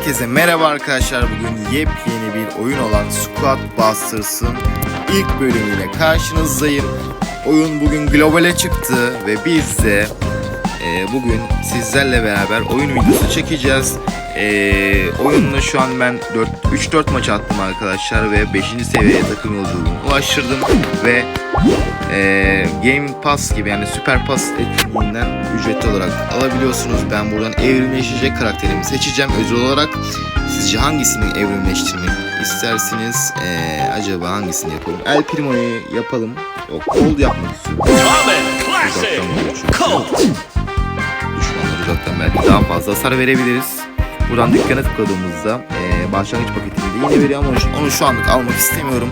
Herkese merhaba arkadaşlar. Bugün yepyeni bir oyun olan Squad Busters'ın ilk bölümüyle karşınızdayım. Oyun bugün globale çıktı ve biz de e, bugün sizlerle beraber oyun videosu çekeceğiz. E, oyunla şu an ben 3-4 maç attım arkadaşlar ve 5. seviyeye takım yolculuğumu ulaştırdım ve e, Game Pass gibi yani Süper Pass etkinliğinden ücretli olarak alabiliyorsunuz. Ben buradan evrimleşecek karakterimi seçeceğim özel olarak. Sizce hangisini evrimleştirmek istersiniz? E, acaba hangisini yapalım? El Primo'yu yapalım. Yok, Cold yapmak istiyorum. Colt. Düşmanlar uzaktan belki daha fazla hasar verebiliriz. Buradan dükkana tıkladığımızda e, başlangıç paketini de yine veriyor ama onu, şu anlık almak istemiyorum.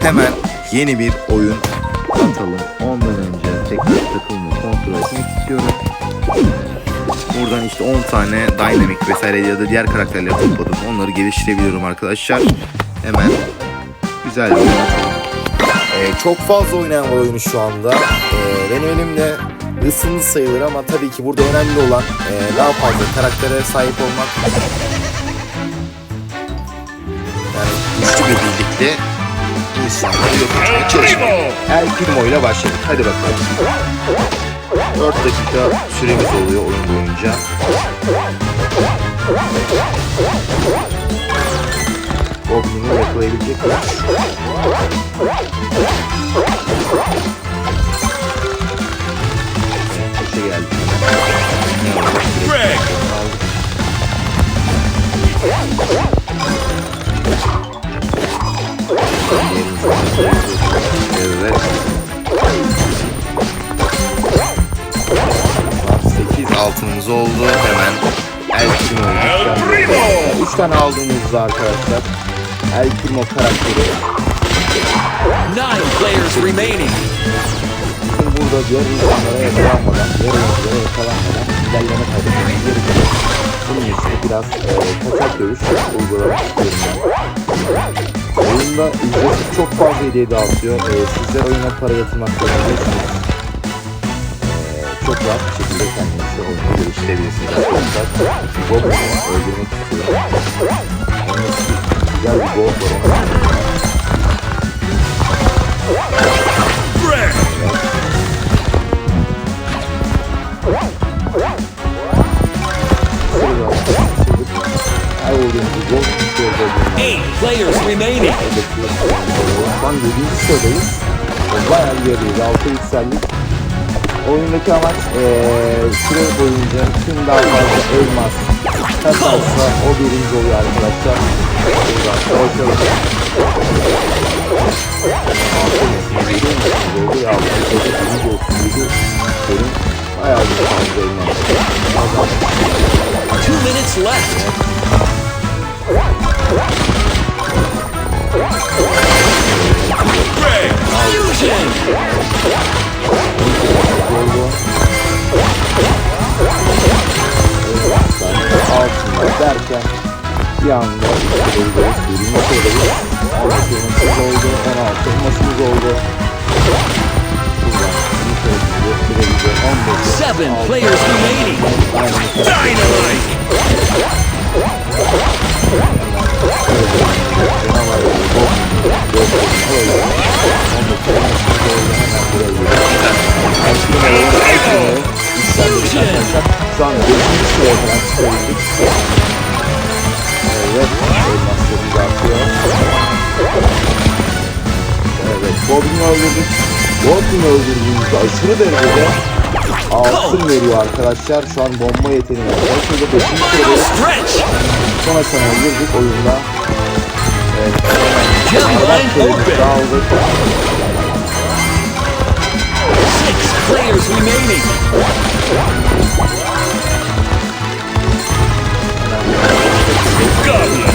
Hemen yeni bir oyun atalım. Ondan önce tekrar takımını kontrol etmek istiyorum. Buradan işte 10 tane Dynamic vesaire ya da diğer karakterleri topladım. Onları geliştirebiliyorum arkadaşlar. Hemen güzel bir oyun. Ee, çok fazla oynayan var oyunu şu anda. Ee, benim elimde ısındı sayılır ama tabii ki burada önemli olan e, daha fazla karaktere sahip olmak. Yani güçlü bir birlikte insanları yok etmeye çalışmak. El Primo ile başladık. Hadi bakalım. 4 dakika süremiz oluyor oyun boyunca. Goblin'i yakalayabilecek mi? Geldi. Greg. Evet. 8 altınımız oldu. Hemen El Primo. El Primo. 3 tane aldığımızda arkadaşlar. El Primo karakteri. Nine players remaining. Burada diğer insanlara yakalanmadan, diğer oyunculara yakalanmadan ilerleme kaydetmemiz gerekiyor. Bunun için biraz e, kaçak dövüş uygulamak istiyorum ben. Oyunda ücretsiz çok fazla hediye dağıtıyor. E, sizler oyuna para yatırmak zorundaysanız e, çok rahat bir şekilde kendinizi oyunu geliştirebilirsiniz arkadaşlar. Goblin'i öldürmek istiyorum. Onun için güzel bir gol var Eight players remaining. Şu an 7. sıradayız. Bayağı ileriyiz. 6 yükseldik. Oyundaki amaç eee süre boyunca kim daha fazla elmas kazarsa o birinci oluyor arkadaşlar. Elmas. Two minutes left. Altında derken bir anda içerideyiz. Birinci sıradayız. 16 elmasımız oldu. 16 elmasımız oldu. Buradan bunu söyleyeceğiz. Sürebileceğim 15. Seven players remaining. Dynamite. Şu an 5. sıraya kadar çıkabildik. Evet, elmaslarımız artıyor. Evet, Goblin'i öldürdük. Goblin'i öldürdüğümüzde aşırı derecede altın veriyor arkadaşlar. Şu an bomba yeteneği var. Şurada 5. Final sıradayız. Son aşamaya girdik oyunda. Evet. Players remaining. Goblin.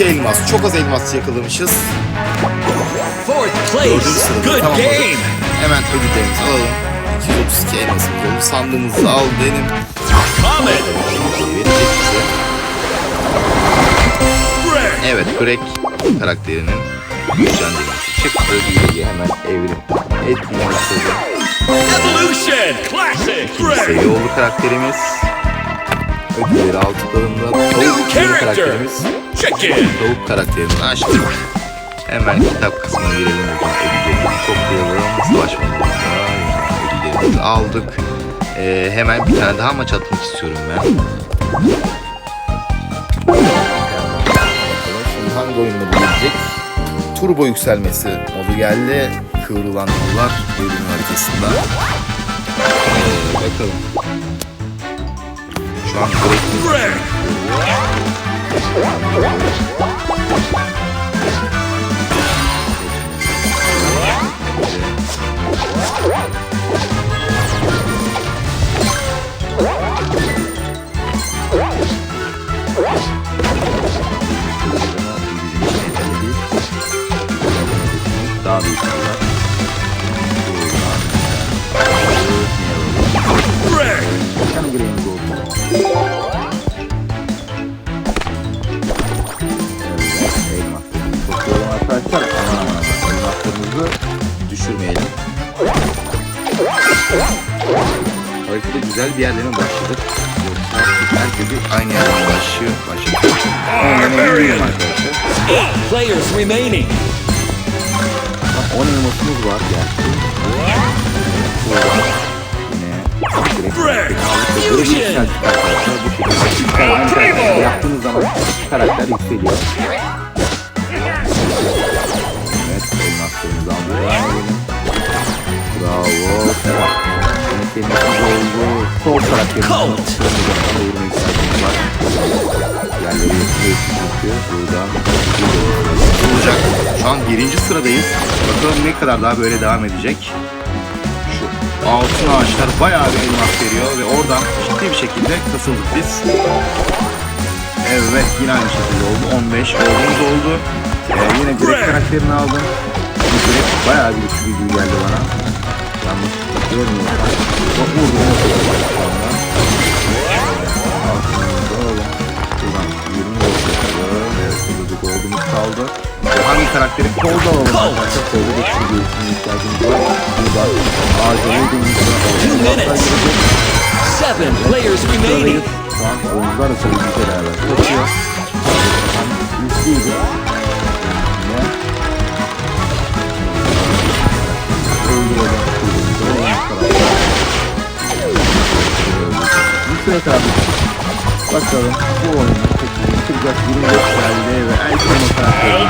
Ee, 72 elmas. Çok az elmas yakalamışız. Fourth Dördüncü place. sırada game. Hemen ödüllerimizi alalım. 232 elmasımız oldu. Sandığımızı al benim. Comet. Evet Greg karakterinin güçlendirilmesi çıktı. Bilgi hemen evrim. Etkilemek istedim. Evolution. Classic. Greg. Seviyoğlu karakterimiz. Ödülleri aldıklarında tavuk Character. karakterimiz. Chicken. Tavuk karakterini açtık. Hemen kitap kısmına girelim ödüllerimizi toplayalım. Savaş modunda ödüllerimizi aldık. Ee, hemen bir tane daha maç atmak istiyorum ben. Şimdi hangi oyunda gelecek? Turbo yükselmesi modu geldi. Kıvrılan yollar bölüm haritasında. Ee, bakalım. Şu an bir yerden başladık. Yoksa herkesi aynı yerden başlıyor. Arkadaşlar. Eight players remaining. Bak 10 elmasımız var gerçi. Aldık. Fusion. Bu aynı karakteri yaptığınız zaman karakter yükseliyor. Evet, elmaslarımızı edelim. Bravo. Oldu. Sol. Sonra yürüme yükseltimiz var. Yerleri yapıyor çünkü. Buradan olacak. Şu an birinci sıradayız. Bakalım ne kadar daha böyle devam edecek. Şu altın ağaçlar bayağı bir elmas veriyor ve oradan ciddi bir şekilde kasıldık biz. Evet yine aynı şekilde oldu. 15 olduğumuz oldu. Ee, yine Greg karakterini aldım. Bu Greg bayağı bir güçlü bir geldi bana. Yanlış görmüyorsam. Bak vurdu. Şu anda. Altınımızı alalım. Buradan 20 gold yapalım. Evet burada goldumuz kaldı. Hangi karakteri kolda alalım arkadaşlar. Kolda da şu göğsüne ihtiyacımız var. Burada ağaca vurduğumuzda minutes. Seven players remaining. Şu an oyuncular kaçıyor. Tam Süre kaldı. Bakalım bu oyunu peki bitireceğiz. 25 geldi ve en son o karakteri.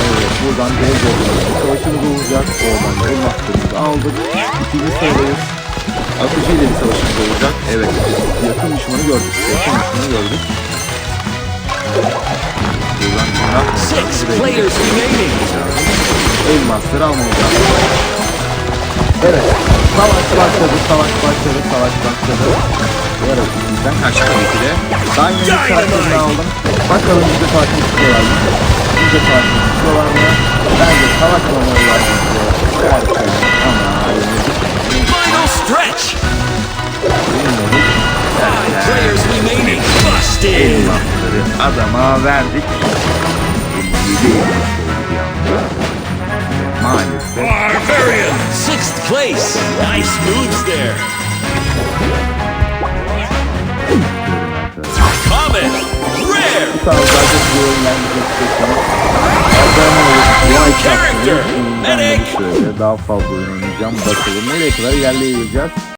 Evet buradan dev dolduruyoruz. Savaşımız olacak. Oradan da elmaslarımızı aldık. İkinci sıradayız. Atıcı ile bir savaşımız olacak. Evet. Yakın düşmanı gördük. Yakın düşmanı gördük. Buradan elmasları almamız lazım. Evet. Savaş başladı, savaş başladı, savaş başladı. Arada bizden kaçtı tabii ki de. Dynamite karakterini aldım. Bakalım bize savaşmak istiyorlar mı? Bize savaşmak istiyorlar mı? Bence savaşmamalılar bize. Harika. Ama yenildik. Final stretch. Five players remaining. Busted. Elmasları adama verdik. 57 elmas oldu bir anda. Maalesef. Barbarian. Place. Nice moves there. Comet. Rare. Sağlıklarda size öğrenmek istiyorsanız abone olup like Character. Medic. daha fazla oynayacağım. Bakalım nereye kadar ilerleyebileceğiz.